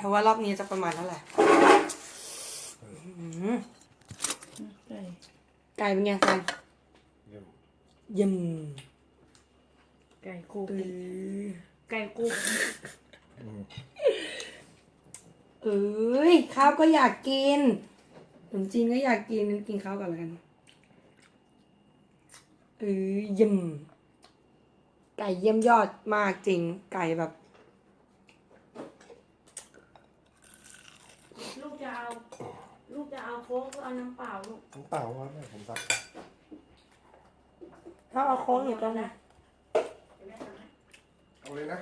แต่ว่ารอบนี้จะประมาณเท่าไหร่อื้อหือไก่ไก่เป็นไงกันเยี่ยมเยี่ยมไก่กูเออไก่กูอืมเอ้ยข้าวก็อยากกินขนมจีนก็อยากกินกินข้าวก่อนแล้วกันเออเยี่ยมไก่เยี่ยมยอดมากจริง ไก่แบบ ลูกจะเอา ลูกจะเอาโค้กหรือเอาน้ำเปล่าลูกน้ำเปล่าว่าแม่ผมซักถ้าเอาโค้งอยู่ตรงไหนเอาเลยนะ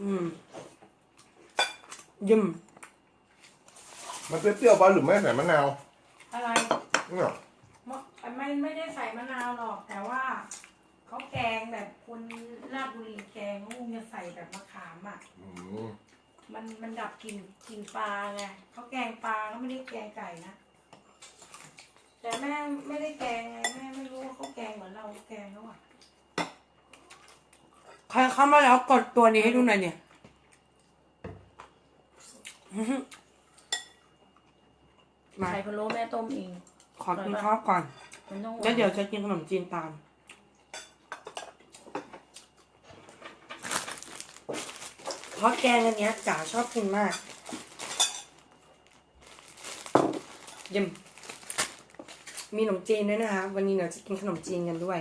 อืมเยี่ยมมันเปรี้ยวๆป่ะหรือไม่ใส่มะนาวอะไร เนี่ย มะไม่ไม่ได้ใส่มะนาวหรอก แต่ว่าเขาแกงแบบคนราชบุรีแกงเขาคงจะใส่แบบมะขามอะ อืมมันมันดับกลิ่นกลิ่นปลาไงเขาแกงปลาเขาไม่ได้แกงไก่นะ แต่แม่ไม่ได้แกงไงแม่ไม่รู้ว่าเขาแกงเหมือนเราแกงเขาอะใครเข้ามาแล้วกดตัวนี้ให้ดูหน่อยเนี่ยอื้อหือมาไข่พะโล้แม่ต้มเองข อกินข้าวก่อน มันต้องแล้วเดี๋ยวจะกินขนมจีนตาม เพราะแกงอันเนี้ยจ๋าชอบกินมากเยี่ยมมีขนมจีนด้วยนะคะ วันนี้เราจะกินขนมจีนกันด้วย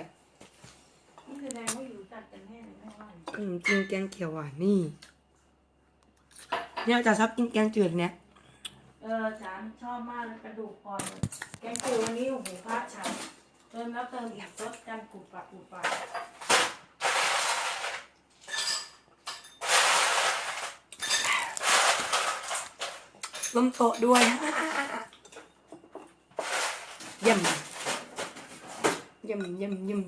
นี่แสดงว่าอยู่จัดกันแน่เลยแม่ว่าขนมจีนแกงเขียวหวานนี่ เนี่ยจ๋าชอบกินแกงจืดเนี้ย เออฉันชอบมากเลยกระดูกอ่อนแกงจืดวันนี้โอ้โหพระฉันเติมแล้วเติมอีกรสกันปุดปะปุดปะล้มโต๊ะด้วยเยี่ยมเยี่ยมเยี่ยมเยี่ยม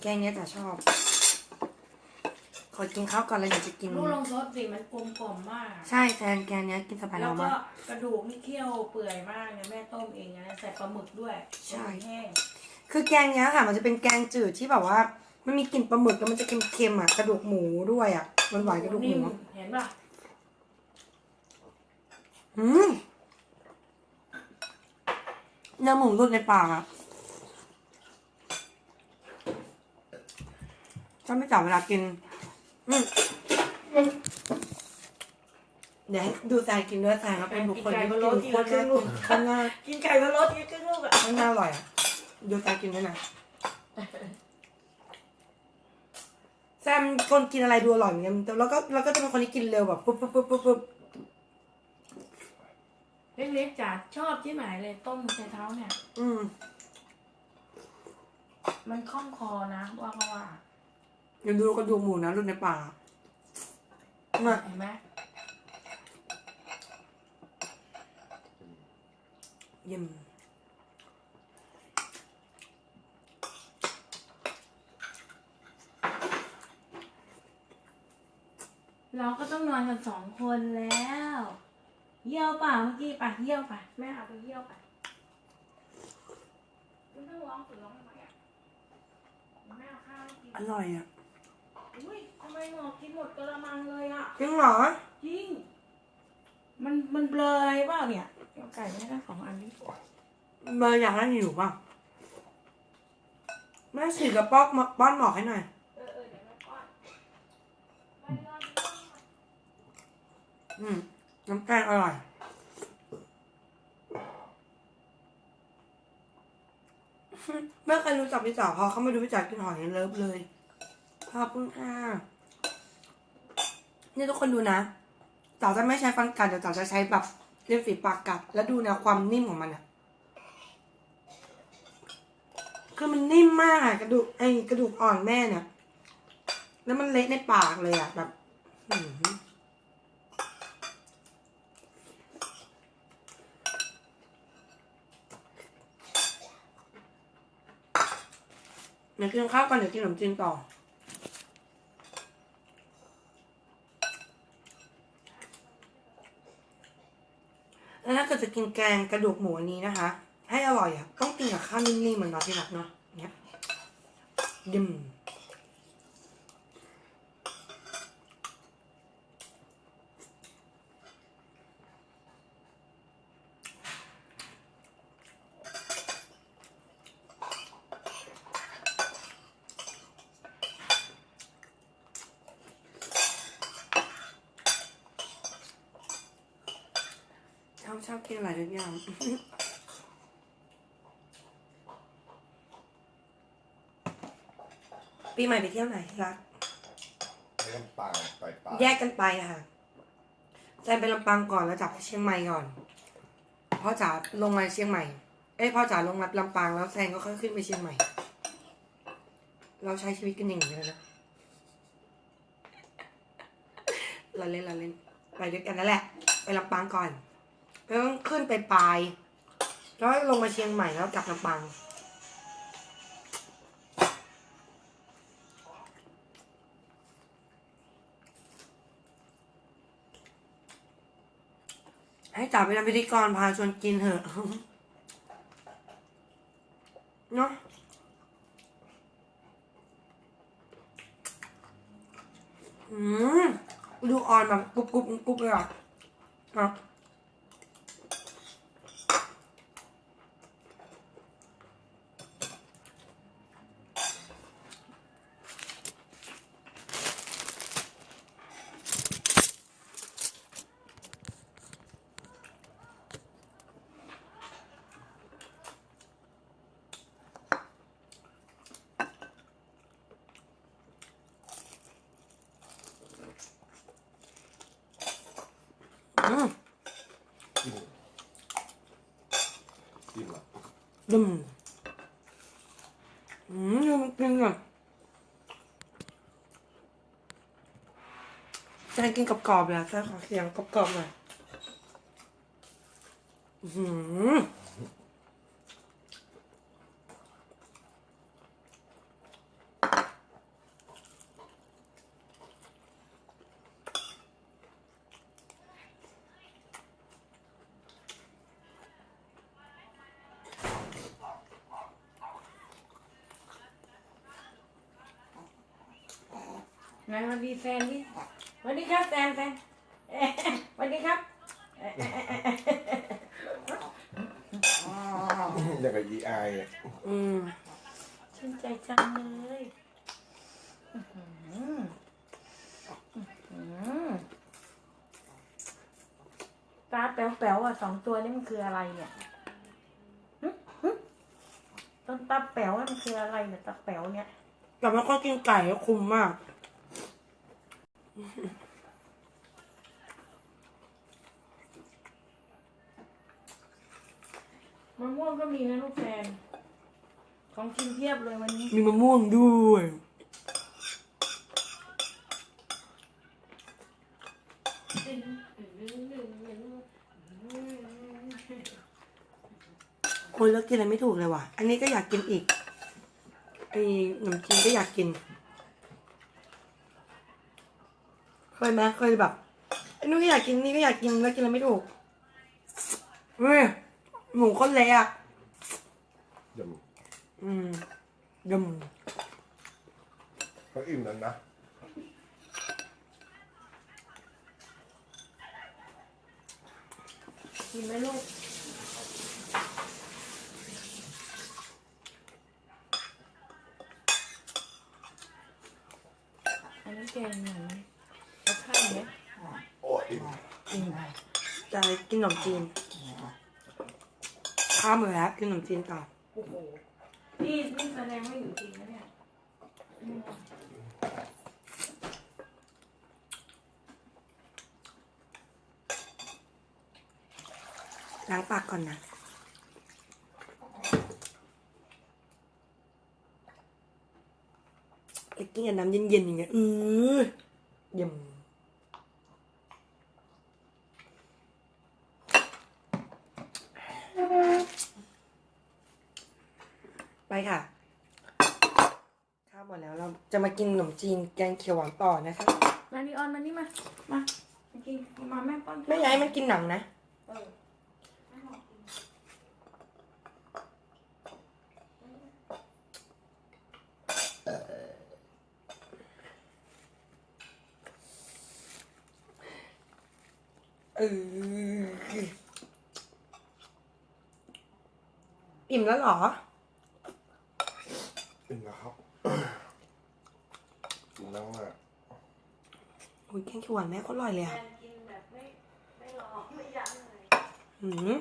แกงเนี้ยจ๋าชอบ ขอกินข้าวก่อนแล้วเดี๋ยวจะกิน ลูกลองซดสิมันกลมกล่อมมากอะใช่แกงแกงเนี้ยกินสบายแล้เราวก็มาก กระดูกนี่เคี่ยวเปื่อยมากเลยแม่ต้มเองนะใส่ปลาหมึกด้วยใช่แห้งคือแกงเนี้ยค่ะ มันจะเป็นแกงจืดที่แบบว่า มันมีกลิ่นปลาหมึกแล้วมันจะเค็มๆอะกระดูกหมูด้วยอะมันหวานกระดูกหนิ่มูมเห็นป่ะอืมเนื้อหมูรุดในปากอะ ก็ไม่จับเวลากินอืมเดี๋ยวให้ดูแซงกินด้วยแซงก็เป็นบุคคลที่กินโคตรน่ากินข้างหน้ากินไก่พะโล้กินครึ่งลูกอะข้างหน้าอร่อยอะดูแซงกินด้วยนะแซมคนกินอะไรดูอร่อยเหมือนกันแต่แล้วก็แล้วก็จะเป็นคนที่กินเร็วแบบปุ๊บปุ๊บปุ๊บปุ๊บปุ๊บเล็กๆจ๋าชอบที่ไหนเลยต้มใช้เท้าเนี่ย อืม มันคล่องคอนะว่าก็ว่าเดี๋ ยวดูกระดูกหมูนะรุดในปากอะมาเห็นไหมเยี่ยมเราก็ต้องนอนกันสองคนแล้ว เยี่ยวเปล่าเมื่อกี้ป่ะเยี่ยวป่ะแม่เอาไปเยี่ยวป่ะคุณต้องร้องถึงร้องทำไมอะแม่เอาข้าวให้กินอร่อยอะ อุ้ยทำไมหนอกินหมดกระมังเลยอะ จริงเหรอ จริง มันมันเบลออะไรเปล่าเนี่ยเอาไก่ไม่ได้สองอันนี้เบอร์อยากให้หิวป่ะแม่ฉีดกระป๋อกมาป้อนหมอกให้หน่อยเออเออเดี๋ยวแม่ป้อนไปนอนอืมน้ำแกงอร่อยแม่เคยรู้จักพี่จ๋าพอเขาไม่ดูพี่จ๋ากินหอยเลิฟเลย ขอบคุณค่ะนี่ทุกคนดูนะจ๋าจะไม่ใช้ฟันกัดเดี๋ยวจ๋าจะใช้แบบเลียมฝีปากกัด แล้วดูนวความนิ่มของมันอะคือมันนิ่มมากอะกระดูกไอ้กระดูกอ่อนแม่เนี่ย แล้วมันเละในปากเลยอะแบบอืมเดี๋ยวกินข้าวก่อนเดี๋ยวกินขนมจีนต่อ แล้วถ้าเกิดจะกินแกงกระดูกหมูอันนี้นะคะ ให้อร่อยอะ ต้องกินกับข้าวนิ่มๆเหมือนเราที่รักเนาะเนี้ยดิม นอะไรทุกอย่างปีใหม่ไปเที่ยวไหนที่รักไปลำปางไปปางแยกกันไปค่ะแซนไปลำปางก่อนแล้วจับไปเชียงใหม่ก่อนพ่อจ๋าลงมาเชียงใหม่ เอ้ยพ่อจ๋าลงมาลำปางแล้วแซนก็ค่อยขึ้นไปเชียงใหม่ เราใช้ชีวิตกันอย่างนี้เลยนะเราเล่นเราเล่นไปด้วยกันนั่นแหละ ไปลำปางก่อน แล้วขึ้นไปปลาย แล้วลงมาเชียงใหม่แล้วกลับลำปางให้จ๋าไปทำพิธีกรพาชวนกินเถอะ เนาะอืมดูออนแบบกรุบกรุบกรุบเลยอะอะ ดึมอืมดูมันกินก่อนแซนกินกรอบๆเลยอะแซนขอเคียงกรอบๆหน่อยอืม ไหนสวัสดีแฟนดิสวัสดีครับแฟนแฟนเอ๊ะสวัสดีครับเอ๊ะเอ๊ะเอ๊ะเอ๊ะอย่างกับ EI อะอืมชื่นใจจังเลยอื้อหืออื้อหือตาแป๋วๆอะสองตัวนี่มันคืออะไรเนี่ยหึหึต้นตาแป๋วอะมันคืออะไรเนี่ยตาแป๋วเนี่ย แต่ไม่ค่อยกินไก่ก็คุ้มมาก มะม่วงก็มีนะลูกแฟน ของกินเพียบเลยวันนี้ มีมะม่วงด้วยคนแล้วกินอะไรไม่ถูกเลยว่ะ อันนี้ก็อยากกินอีกไอ้ขนมจีนก็อยากกิน เคยไหมเคยแบบไอ้นู้นก็อยากกินนี่ก็อยากกินแล้วกินอะไรไม่ถูกเฮ้ยหมูข้นเละอะยอืมยำำเขาอิ่มแล้วนะกินไหมลูกอันนี้แกงหน่อยเอา ข้าวไหมโอ้อิ่มอืมจะกินขนมจีน ข้ามเลยแล้วกินขนมจีนต่อโอ้โหนี่นี่แสดงว่าอยู่จริงนะเนี่ยอืมล้างปากก่อนนะไอ้กินกับน้ำเย็นๆอย่างเงี้ยเออเยี่ยม ไปค่ะ ข้าวหมดแล้วเราจะมากินขนมจีนแกงเขียวหวานต่อนะคะมานี่ออนมานี่มา มามากินมาแม่ป้อนไม่อยากให้มันกินหนังนะ เออแม่บอกกินเออ อิ่มแล้วเหรอ อิ่มแล้วครับกินนั่งมากอุ้ยแกงเขียวหวานแม่ก็อร่อยเลยแฟอะนกินแบบไม่ไม่รอไม่ยั้งเลยอืม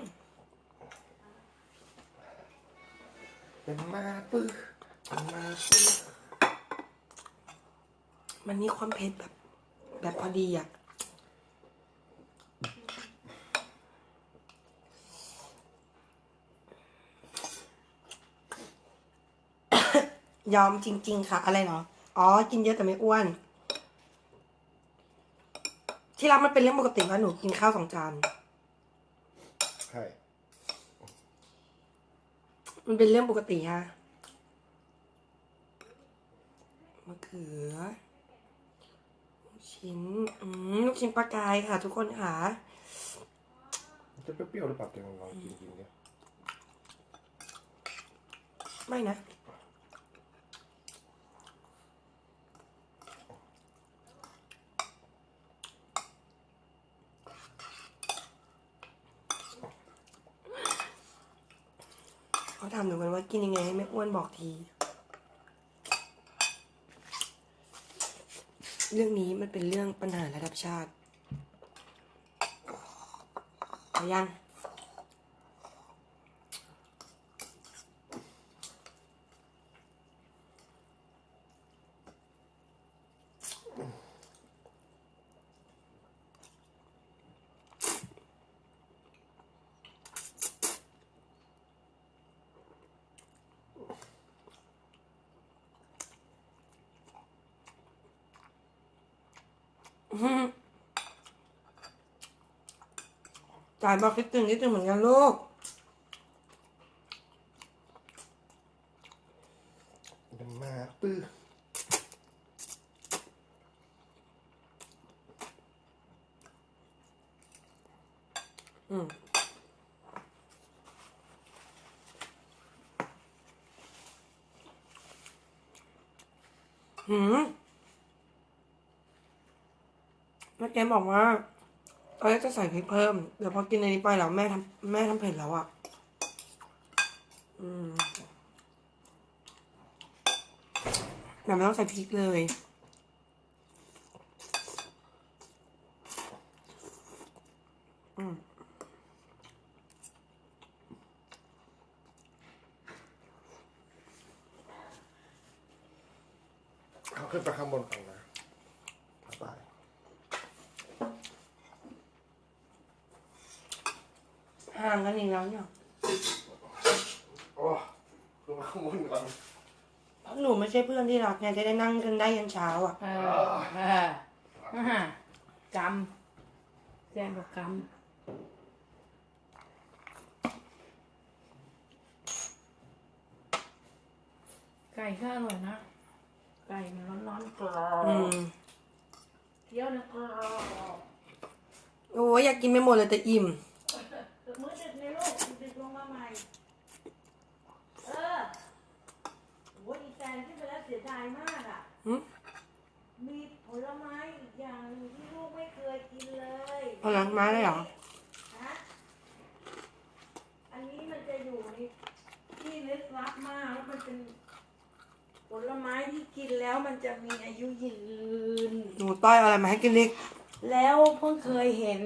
เป็นมาปื้อเป็นมาปื้อมันมีความเผ็ดแบบ แบบพอดีอะ ยอมจริง ๆ ค่ะ อะไรเนาะอ๋อ กินเยอะแต่ไม่อ้วน ที่รักมันเป็นเรื่องปกติว่าหนูกินข้าวสองจาน ใช่มันเป็นเรื่องปกติฮะมะเขือลูกชิ้นอืมลูกชิ้นปลากายค่ะ ทุกคนค่ะ มันจะเปรี้ยวๆหรือเปล่าเดี๋ยวลองกินกินเนี่ย ไม่นะามหนูกันว่ากินยังไงให้ไม่อ้วนบอกที เรื่องนี้มันเป็นเรื่องปัญหาระดับชาติยัง จ่ายบอกคิดถึงคิดถึงเหมือนกันลูกเป็นมาปื้ออืมหืม แม่แกบอกว่าเอ้ยจะใส่พริกเพิ่ม เดี๋ยวพอกินในนี้ไปแล้วแม่ทำแม่ทำเผ็ดแล้วอะ อืมแบบไม่ต้องใส่พริกเลย อืมเขาขึ้นไปข้างบนก่อนนะไป ห่างกันอีกแล้วเนี่ยโอ้ลงมาข้างบนก่อนเพราะหนูไม่ใช่เพื่อนที่รักไงจะได้นั่งกันได้ยันเช้าอะ เออเอออ่ากำแซนบอกกำไก่ก็อร่อยนะ ไก่มันร้อนๆกรออืบมเคี้ยวนะกรอบโอ้ยอยากกินไม่หมดเลยแต่อิ่ม มื้อดึกในลูกดึกลงมาใหม่ เออโอ้ยอีแตนขึ้นไปแล้วเสียดายมากอะหึมีผลไม้อีกอย่างหนึ่งที่ลูกไม่เคยกินเลยผลไม้ได้เหรอ ฮะอันนี้มันจะอยู่ในที่ลึกลับมากแล้วมันเป็นผลไม้ที่กินแล้วมันจะมีอายุยืน หนูต้อยเอาอะไรมาให้กินดิแล้วเพิ่งเคยเห็น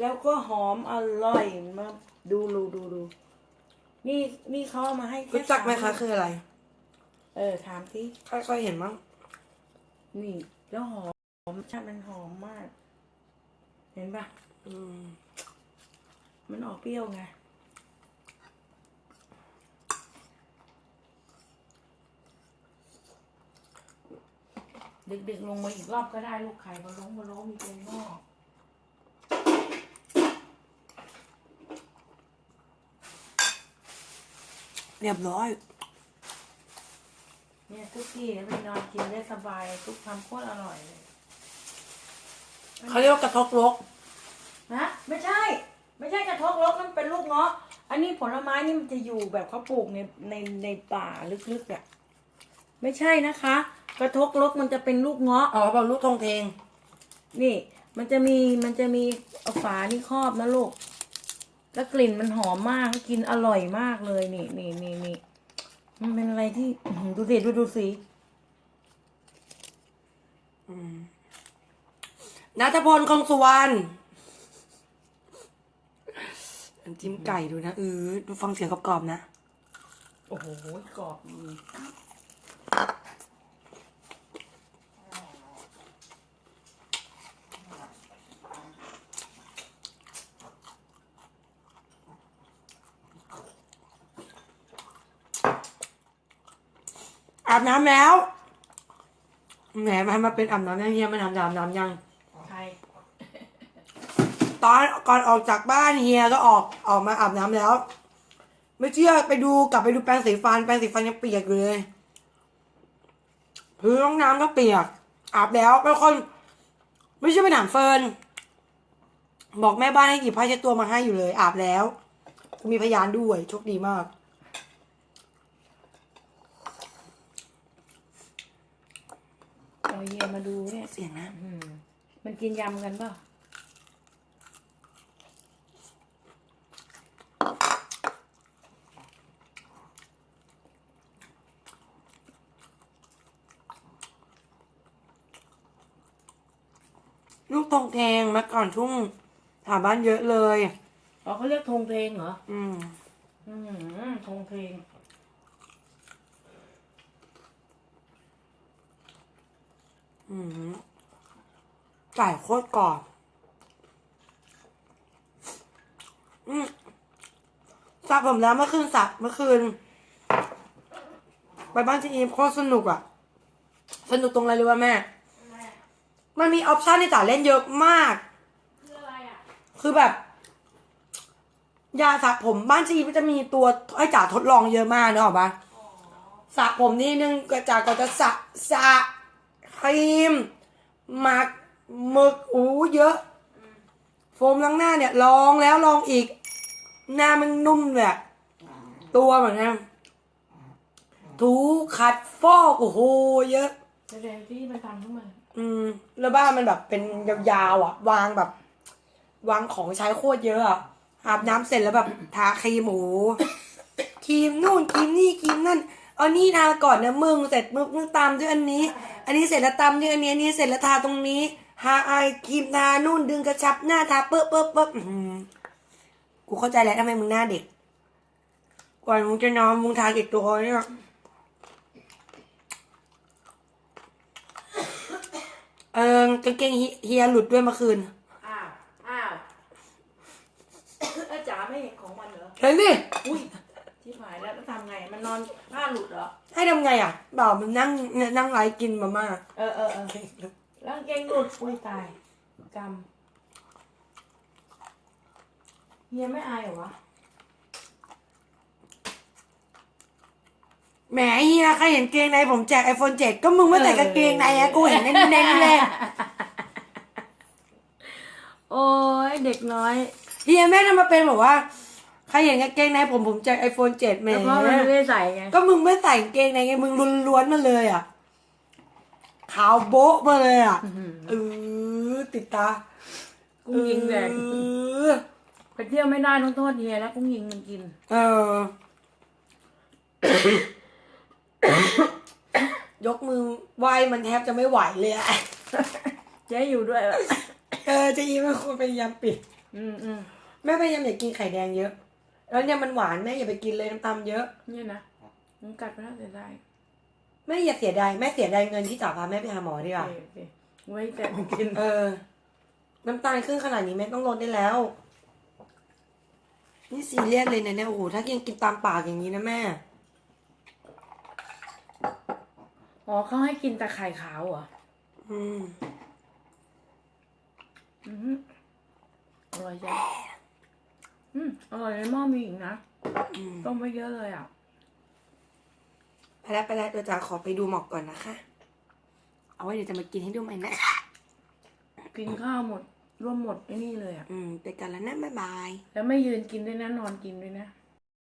แล้วก็หอมอร่อยมาดูดูดูดูนี่นี่เขาเอามาให้แรู้จักไหมคะสาคืออะไร เออถามสิค่อยๆเห็นมั้งนี่ แล้วหอมชาติมันหอมมาก เห็นปะอืม มันออกเปรี้ยวไงดึกๆลงมาอีกรอบก็ได้ลูกไข่บะล้งบะล้มีเป็นหม้อเรียบร้อย เนี่ยคุกกี้แล้วไปนอนกินได้สบายทุกทำโคตรอร่อยเลยเขาเรียกว่ากระทกลกนะไม่ใช่ ไม่ใช่กระทกรกนั่นเป็นลูกเงาะอันนี้ผลไม้นี่มันจะอยู่แบบเขาปลูกในในในป่าลึกๆอะไม่ใช่นะคะ กระทกรกมันจะเป็นลูกเงาะอ๋อเปล่าลูกทงเทงนี่ มันจะมีมันจะมีเอาฝานี่ครอบนะลูกแล้วกลิ่นมันหอมมากกินอร่อยมากเลยนี่นี่นี่นี่ มันเป็นอะไรที่ดูสิดูดูสีนัทพลคงสุวรรณน้ำจิ้มไก่ดูนะเออดูฟังเสียงกรอบๆนะ โอ้โห กรอบ อาบน้ำแล้ว แหมมันมาเป็นอาบน้ำยังเฮียมันอาบน้ำน้ำยังใครตอนก่อนออกจากบ้านเฮียก็ออกออกมาอาบน้ำแล้ว ไม่เชื่อไปดูกลับไปดูแปรงสีฟันแปรงสีฟันยังเปียกอยู่เลยพื้นห้องน้ำก็เปียก อาบแล้วเป็นคน ไม่ใช่ไปถามเฟิร์นบอกแม่บ้านให้หยิบผ้าเช็ดตัวมาให้อยู่เลย อาบแล้ว มีพยานด้วยโชคดีมาก เอาเฮียมาดูเนี่ยเสียงนะอืมมันกินยำกันเปล่าลูกตรงแทงเมื่อก่อนทุ่งถามบ้านเยอะเลย อ๋อเขาเรียกธงเพลงเหรอ อืม อืมธงเพลง อืม ไก่โคตรกรอบอืมสระผมแล้วเมื่อคืนสระเมื่อคืน ไปบ้านจีอีมโคตรสนุกอะสนุกตรงอะไรรู้ป่ะแม่ มันมีออปชันให้จ๋าเล่นเยอะมาก คืออะไรอะคือแบบ ยาสระผมบ้านจีมันจะมีตัวให้จ๋าทดลองเยอะมากเนกอะปะสระผมนี่นึงก็จ๋าก็จะสระสระ ครีมหมักหมึกอู้เยอะ โฟมล้างหน้าเนี่ยลองแล้วลองอีก หน้ามันนุ่มเลยอะตัวเหมือนกันถูขัดฟอกโอ้โหเยอะ แสดงที่มันทำขึ้นมาอืม แล้วบ้านมันแบบเป็นยาวๆอะ วางแบบ วางของใช้โคตรเยอะอะอาบน้ำเสร็จแล้วแบบทาครีมหมูครีมนู่นครีมนี่ครีมนั่น เอานี่ทาก่อนนะมึงเสร็จมึงมึงตามด้วยอันนี้ อันนี้เสร็จแล้วตามด้วยอันนี้อันนี้เสร็จแล้วทาตรงนี้ทาไอครีมทานู่นดึงกระชับหน้าทาเปิ๊บเปิ๊บเปิ๊บอื้อหือกูเข้าใจแล้วทำไมมึงหน้าเด็ก ก่อนมึงจะนอนมึงทากี่ตัวเนี่ยเออกางเกงเฮียหลุดด้วยเมื่อคืนอ้าวอ้าวอาจ๋าไม่เห็นของมันเหรอเห็นดิอุ้ย ทำไง มันนอนผ้าหลุดเหรอ ให้ทำไงอะบ่าวมันนั่งนั่งไลฟ์กินมาม่าเออเออเออแล้วกางเกงหลุดอุ้ยตายกรรมเฮียไม่อายเหรอวะแหมเฮียใครเห็นเกงในผมแจกไอโฟนเจ็ดก็มึงไม่ใส่กางเกงในอะกูเห็นแน่ๆเลยโอ้ยเด็กน้อย เฮียแม่ทำมาเป็นบอกว่า ใครเห็นกางเกงในผมผมแจกไอโฟนเจ็ดแหมแล้วเพราะมันไม่ได้ใส่ไงก็มึงไม่ใส่กางเกงในไงมึงล้วนๆมาเลยอะขาวโบ๊ะมาเลยอะเออติดตากุ้งยิงแดงเออไปเที่ยวไม่ได้ต้องโทษเฮียแล้วกุ้งยิงมันกิน เออยกมือไหวมันแทบจะไม่ไหวเลยอะเจ๊อยู่ด้วยเหรอเออจะยิ้มมันควรพยายามปิด อืมอืม แม่พยายามอย่ากินไข่แดงเยอะ แล้วเนี่ยมันหวานแม่อย่าไปกินเลยน้ำตาลเยอะ เนี่ยนะมึงกัดไปแล้วเสียดายแม่อย่าเสียดายแม่เสียดายเงินที่จ๋าพาแม่ไปหาหมอดีกว่าโอเคโอเคไว้แต่มันกินเออ น้ำตาลขึ้นขนาดนี้แม่ต้องลดได้แล้ว นี่ซีเรียสเลยนะเนี่ยโอ้โหถ้ายังกินตามปากอย่างนี้นะแม่ อ๋อเขาให้กินแต่ไข่ขาวเหรออืม อืมอร่อยจัง อืมอร่อยในหม้อมีอีกนะอืมต้มไว้เยอะเลยอะไปแล้วไปแล้วเดี๋ยวจ๋าขอไปดูหมอกก่อนนะคะ เอาไว้เดี๋ยวจะมากินให้ดูใหม่นะคะ กินข้าวหมดร่วมหมดไอ้นี่เลยอะ อืมไปกันแล้วนะบ๊ายบาย แล้วไม่ยืนกินด้วยนะนอนกินด้วยนะอ